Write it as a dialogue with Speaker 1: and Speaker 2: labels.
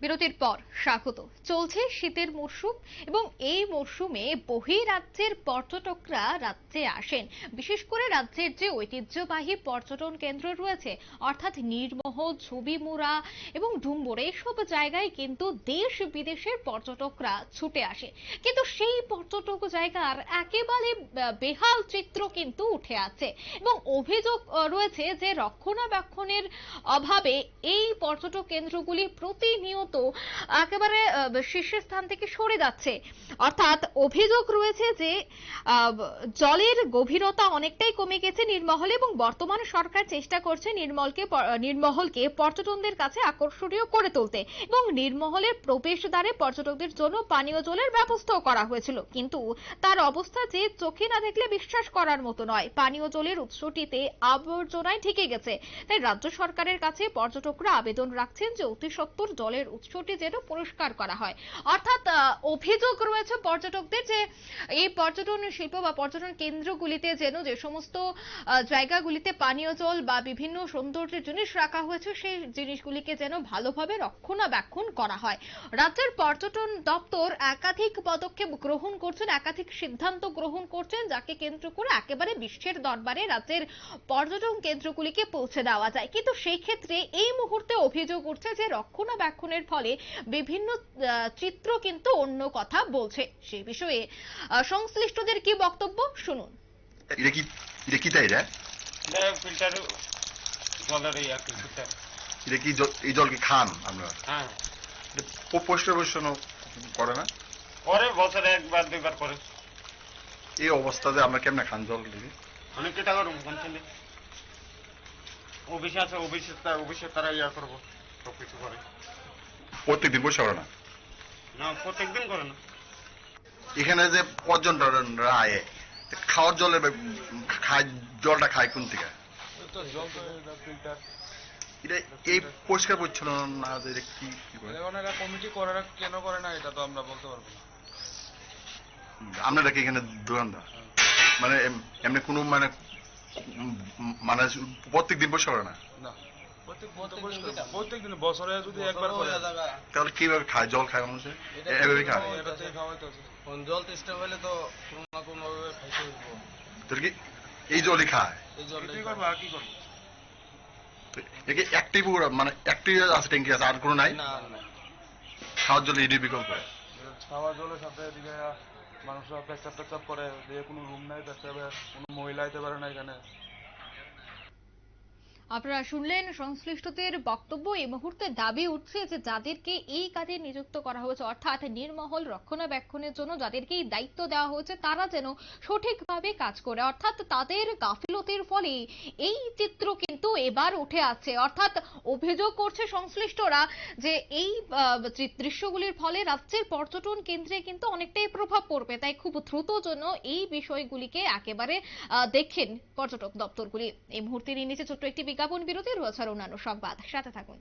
Speaker 1: বিরতির পর স্বাগত। চলছে শীতের মরশুম এবং এই মরশুমে বহিরাজ্যের পর্যটকরা রাজ্যে আসেন। বিশেষ করে রাজ্যের যে ঐতিহ্যবাহী পর্যটন কেন্দ্র রয়েছে, অর্থাৎ নির্মোহ ছবিমুড়া এবং ডুম্বর এইসব জায়গায় কিন্তু দেশ বিদেশের পর্যটকরা ছুটে আসে। কিন্তু সেই পর্যটক জায়গার একেবারে বেহাল চিত্র কিন্তু উঠে আছে এবং অভিযোগ রয়েছে যে রক্ষণাবেক্ষণের অভাবে এই পর্যটক কেন্দ্রগুলি প্রতিনিয়ত একেবারে আহ, শীর্ষস্থান থেকে সরে যাচ্ছে। অর্থাৎ অভিযোগ রয়েছে যে জলের গভীরতা অনেকটাই কমে গেছে নির্মহলে এবং বর্তমান সরকার চেষ্টা করছে নির্মলকে নির্মহলকে পর্যটনদের কাছে আকর্ষণীয় করে তুলতে এবং নির্মহলের প্রবেশদ্বারে পর্যটকদের জন্য পানীয় জলের ব্যবস্থাও করা হয়েছিল। কিন্তু তার অবস্থা যে চোখে না দেখলে বিশ্বাস করার মতো নয়। পানীয় জলের উৎসটিতে আবর্জনায় ঠেকে গেছে। তাই রাজ্য সরকারের কাছে পর্যটকরা আবেদন রাখছেন যে অতি সত্বর জলের উৎসটি যেন পরিষ্কার করা হয়। অর্থাৎ অভিযোগ রয়েছে পর্যটকদের যে, এই পর্যটন শিল্প বা পর্যটন কেন্দ্রগুলিতে যেন যে সমস্ত জায়গাগুলিতে পানীয় জল বা বিভিন্ন সৌন্দর্যের জিনিস রাখা হয়েছে, সেই জিনিসগুলিকে যেন ভালোভাবে রক্ষণাবেক্ষণ করা হয়। রাজ্যের পর্যটন দপ্তর একাধিক পদক্ষেপ গ্রহণ করছেন, একাধিক সিদ্ধান্ত গ্রহণ করছেন, যাকে কেন্দ্র করে একেবারে বিশ্বের দরবারে রাজ্যের পর্যটন কেন্দ্রগুলিকে পৌঁছে দেওয়া যায়। কিন্তু সেই ক্ষেত্রে এই মুহূর্তে অভিযোগ উঠছে যে, রক্ষণাবেক্ষণের ফলে বিভিন্ন চিত্র কিন্তু অন্য কথা বলছে। সেই বিষয়ে সংশ্লিষ্টদের কি বক্তব্য? শুনুন।
Speaker 2: এটা কি এটা কি তাই
Speaker 3: ফিল্টার জলের কি ফিল্টার
Speaker 2: এটা কি এই জল কি খান আপনারা
Speaker 3: হ্যাঁ।
Speaker 2: এটা পরিষ্কার পরিচ্ছন্ন করে না?
Speaker 3: পরে বছরে একবার দুইবার করে।
Speaker 2: এই অবস্থাতে আমরা কেমনে খান জল দেখি
Speaker 3: অনেক টাকা রুম কোনখানে অফিসে আছে অফিসে অফিসে তারা ইয়া করব সব
Speaker 2: প্রত্যেকদিন করে না।
Speaker 3: না প্রত্যেকদিন করে না।
Speaker 2: এখানে যে পর্যটনরা আয়ে খাওয়ার জলের খায় জলটা খায় কোন থেকে? এটা এই পরিষ্কার পরিচ্ছন্ন না যে এটা কি কি করে?
Speaker 4: এরা কমিটি করে না কেন করে না এটা তো আমরা বলতে পারব না।
Speaker 2: আপনারা কি এখানে দোকানদার? মানে এমনি কোনো মানে মানে প্রত্যেক দিন পরিষ্কার করে না?
Speaker 4: না। প্রত্যেক প্রত্যেক বছরে যদি একবার করে।
Speaker 2: তাহলে কীভাবে খায়? জল খায় মানুষে এভাবে খায়?
Speaker 4: এটাতে খাওয়াইতে আছে।
Speaker 5: কোন জল তেষ্টা হলে তো কোনো না কোনো ভাবে খাইতে
Speaker 2: তাহলে কি এই জলই খায়?
Speaker 5: এই জলটাই
Speaker 4: করব আর কি করব?
Speaker 2: একে একটি মানে আছে ট্যাঙ্কি আছে আর কোনো নাই? খাওয়ার জন্য এটি বিকল্প?
Speaker 4: খাওয়া জলের সাথে এদিকে মানুষরা করে দিয়ে কোনো রুম নাই কোনো মহিলা আইতে পারে না এখানে।
Speaker 1: আপনারা শুনলেন সংশ্লিষ্টদের বক্তব্য। এই মুহূর্তে দাবি উঠছে যে যাদেরকে এই কাজে নিযুক্ত করা হয়েছে, অর্থাৎ নির্মহল রক্ষণাবেক্ষণের জন্য যাদেরকে এই দায়িত্ব দেওয়া হয়েছে, তারা যেন সঠিকভাবে কাজ করে। অর্থাৎ তাদের গাফিলতির ফলে এই চিত্র কিন্তু এবার উঠে আসছে। অর্থাৎ অভিযোগ করছে সংশ্লিষ্টরা যে এই দৃশ্যগুলির ফলে রাজ্যের পর্যটন কেন্দ্রে কিন্তু অনেকটাই প্রভাব পড়বে। তাই খুব দ্রুত জন্য এই বিষয়গুলিকে একেবারে দেখেন পর্যটক দপ্তরগুলি। এই মুহূর্তে নিয়ে নিচে ছোট্ট একটি বিজ্ঞাপন বিরতি রয়েছে অন্যান্য সংবাদ। সাথে থাকুন।